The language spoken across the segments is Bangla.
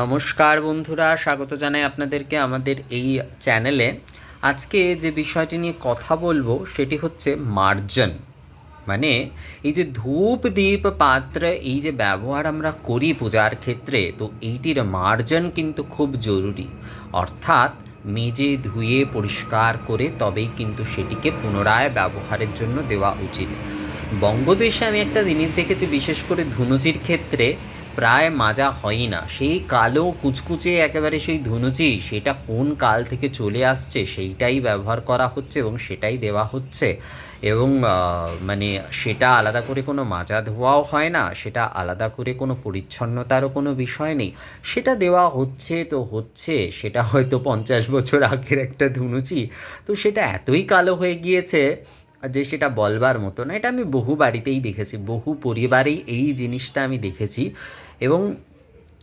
নমস্কার বন্ধুরা, স্বাগত জানাই আপনাদেরকে আমাদের এই চ্যানেলে। আজকে যে বিষয়টি নিয়ে কথা বলব সেটি হচ্ছে মার্জন। মানে এই যে ধূপ দীপ পাত্র, এই যে ব্যবহার আমরা করি পূজার ক্ষেত্রে, তো এইটির মার্জন কিন্তু খুব জরুরি। অর্থাৎ মেজে ধুয়ে পরিষ্কার করে তবেই কিন্তু সেটিকে পুনরায় ব্যবহারের জন্য দেওয়া উচিত। বঙ্গদেশে আমি একটা জিনিস দেখেছি, বিশেষ করে ধুনুচির ক্ষেত্রে প্রায় মাজা হয়ই না। সেই কালো কুচকুচে একেবারে সেই ধুনুচি, সেটা কোন কাল থেকে চলে আসছে সেইটাই ব্যবহার করা হচ্ছে এবং সেটাই দেওয়া হচ্ছে। এবং মানে সেটা আলাদা করে কোনো মাজা ধোয়াও হয় না, সেটা আলাদা করে কোনো পরিচ্ছন্নতারও কোনো বিষয় নেই। সেটা দেওয়া হচ্ছে তো হচ্ছে, সেটা হয়তো পঞ্চাশ বছর আগের একটা ধুনুচি। তো সেটা এতই কালো হয়ে গিয়েছে যে সেটা বলবার মতো না এটা আমি বহু বাড়িতেই দেখেছি বহু পরিবারেই এই জিনিসটা আমি দেখেছি। এবং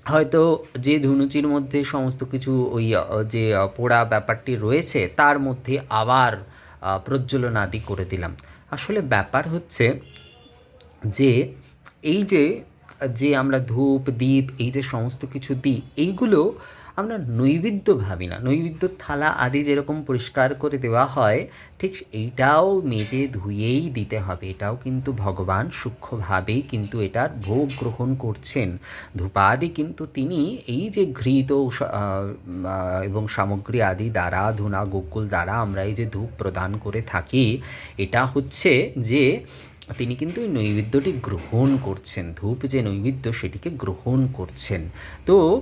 হয়তো যে ধুনুচির মধ্যে সমস্ত কিছু ওই যে পোড়া ব্যাপারটি রয়েছে তার মধ্যে আবার আহ, প্রজ্বলন আদি করে দিলাম। আসলে ব্যাপার হচ্ছে যে এই যে যে আমরা ধূপ দ্বীপ এই যে সমস্ত কিছু দিই, এইগুলো আমরা নৈবেদ্য ভাবি না। নৈবেদ্য থালা আদি যেরকম পরিষ্কার করে দেওয়া হয়, ঠিক এইটাও মেজে ধুয়েই দিতে হবে। এটাও কিন্তু ভগবান সূক্ষ্মভাবেই কিন্তু এটার ভোগ গ্রহণ করছেন। ধূপাদি কিন্তু তিনি এই যে ঘৃত এবং সামগ্রী আদি দ্বারা, ধুনা, গোকুল দ্বারা আমরা এই যে ধূপ প্রদান করে থাকি, এটা হচ্ছে যে তিনি কিন্তু এই নৈবেদ্যটি গ্রহণ করছেন। ধূপ যে নৈবেদ্য সেটিকে গ্রহণ করছেন। তো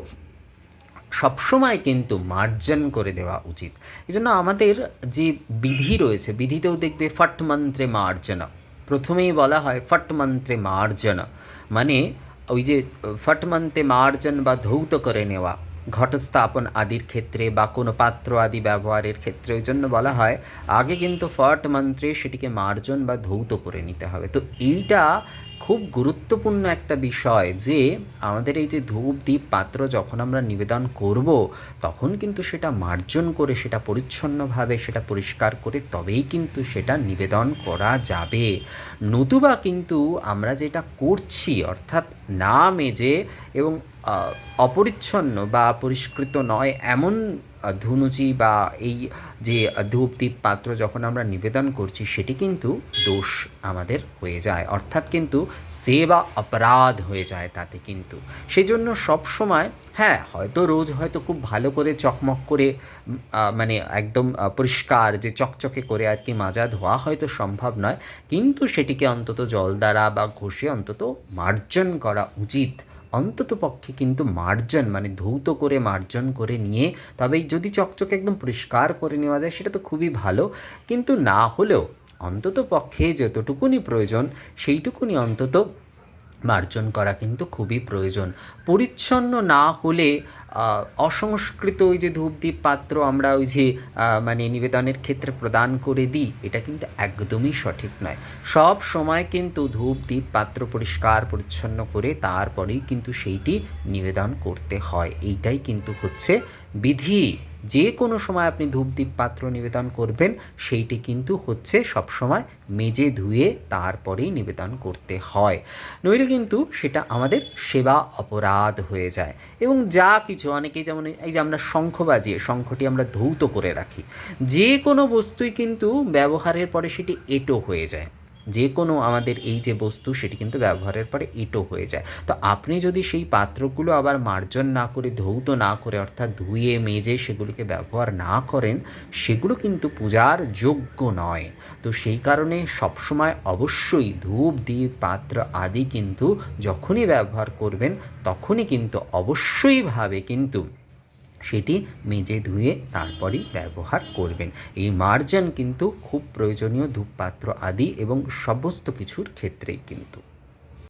সবসময় কিন্তু মার্জন করে দেওয়া উচিত। এই জন্য আমাদের যে বিধি রয়েছে, বিধিতেও দেখবে ফট মন্ত্রে মার্জনা। প্রথমেই বলা হয় ফট মন্ত্রে মার্জনা। মানে ওই যে ফট মন্ত্রে মার্জন বা ধৌত করে নেওয়া। ঘটস্থাপন আদির ক্ষেত্রে বা কোনো পাত্র আদি ব্যবহারের ক্ষেত্রে ওই জন্য বলা হয়, আগে কিন্তু ফট মন্ত্রে সেটিকে মার্জন বা ধৌত করে নিতে হবে। তো এইটা খুব গুরুত্বপূর্ণ একটা বিষয় যে, আমাদের এই যে ধূপ দ্বীপ পাত্র যখন আমরা নিবেদন করব, তখন কিন্তু সেটা মার্জন করে, সেটা পরিচ্ছন্নভাবে, সেটা পরিষ্কার করে তবেই কিন্তু সেটা নিবেদন করা যাবে। নতুবা কিন্তু আমরা যেটা করছি, অর্থাৎ না মেজে এবং অপরিচ্ছন্ন বা পরিষ্কৃত নয় এমন ধুনুচি বা এই যে ধূপ পাত্র যখন আমরা নিবেদন করছি, সেটি কিন্তু দোষ আমাদের হয়ে যায়। অর্থাৎ কিন্তু সেবা অপরাধ হয়ে যায় তাতে কিন্তু। সেই জন্য সবসময় হ্যাঁ হয়তো রোজ হয়তো খুব ভালো করে চকমক করে মানে একদম পরিষ্কার যে চকচকে করে আর কি মাজা ধোয়া হয়তো সম্ভব নয়। কিন্তু সেটিকে অন্তত জল দ্বারা বা ঘষে অন্তত মার্জন করা উচিত। অন্তত পক্ষে কিন্তু মার্জন মানে ধৌত করে মার্জন করে নিয়ে তবেই যদি চকচকে একদম পরিষ্কার করে নেওয়া যায়, সেটা তো খুবই ভালো। কিন্তু না হলেও অন্তত পক্ষে যতটুকুনি প্রয়োজন, সেইটুকুনি অন্তত মার্জন করা কিন্তু খুবই প্রয়োজন। পরিচ্ছন্ন না হলে অসংস্কৃত ওই যে ধূপদীপ পাত্র আমরা ওই যে মানে নিবেদনের ক্ষেত্রে প্রদান করে দিই, এটা কিন্তু একদমই সঠিক নয়। সব সময় কিন্তু ধূপ দ্বীপ পাত্র পরিষ্কার, পরিচ্ছন্ন করে তারপরেই কিন্তু সেইটি নিবেদন করতে হয়। এইটাই কিন্তু হচ্ছে বিধি। যে কোনো সময় আপনি ধূপদীপ পাত্র নিবেদন করবেন, সেইটি কিন্তু হচ্ছে সবসময় মেজে ধুয়ে তারপরেই নিবেদন করতে হয়। নইলে কিন্তু সেটা আমাদের সেবা অপরাধ হয়ে যায়। এবং যা কিছু অনেকেই যেমন এই যে আমরা শঙ্খ বাজিয়ে শঙ্খটি আমরা ধৌত করে রাখি, যে কোনো বস্তুই কিন্তু ব্যবহারের পরে সেটি এটো হয়ে যায়। যে কোনো আমাদের এই যে বস্তু, সেটি কিন্তু ব্যবহারের পরে এটো হয়ে যায়। তো আপনি যদি সেই পাত্রগুলো আবার মার্জন না করে, ধৌত না করে, অর্থাৎ ধুয়ে, মেজে সেগুলিকে ব্যবহার না করেন, সেগুলো কিন্তু পূজার যোগ্য নয়। তো সেই কারণে সবসময় অবশ্যই ধূপ দ্বীপ পাত্র আদি কিন্তু যখনই ব্যবহার করবেন, তখনই কিন্তু অবশ্যইভাবে কিন্তু সেটি মেজে ধুয়ে তারপরই ব্যবহার করবেন। এই মার্জান কিন্তু খুব প্রয়োজনীয় ধূপপাত্র আদি এবং সমস্ত কিছুর ক্ষেত্রেই কিন্তু।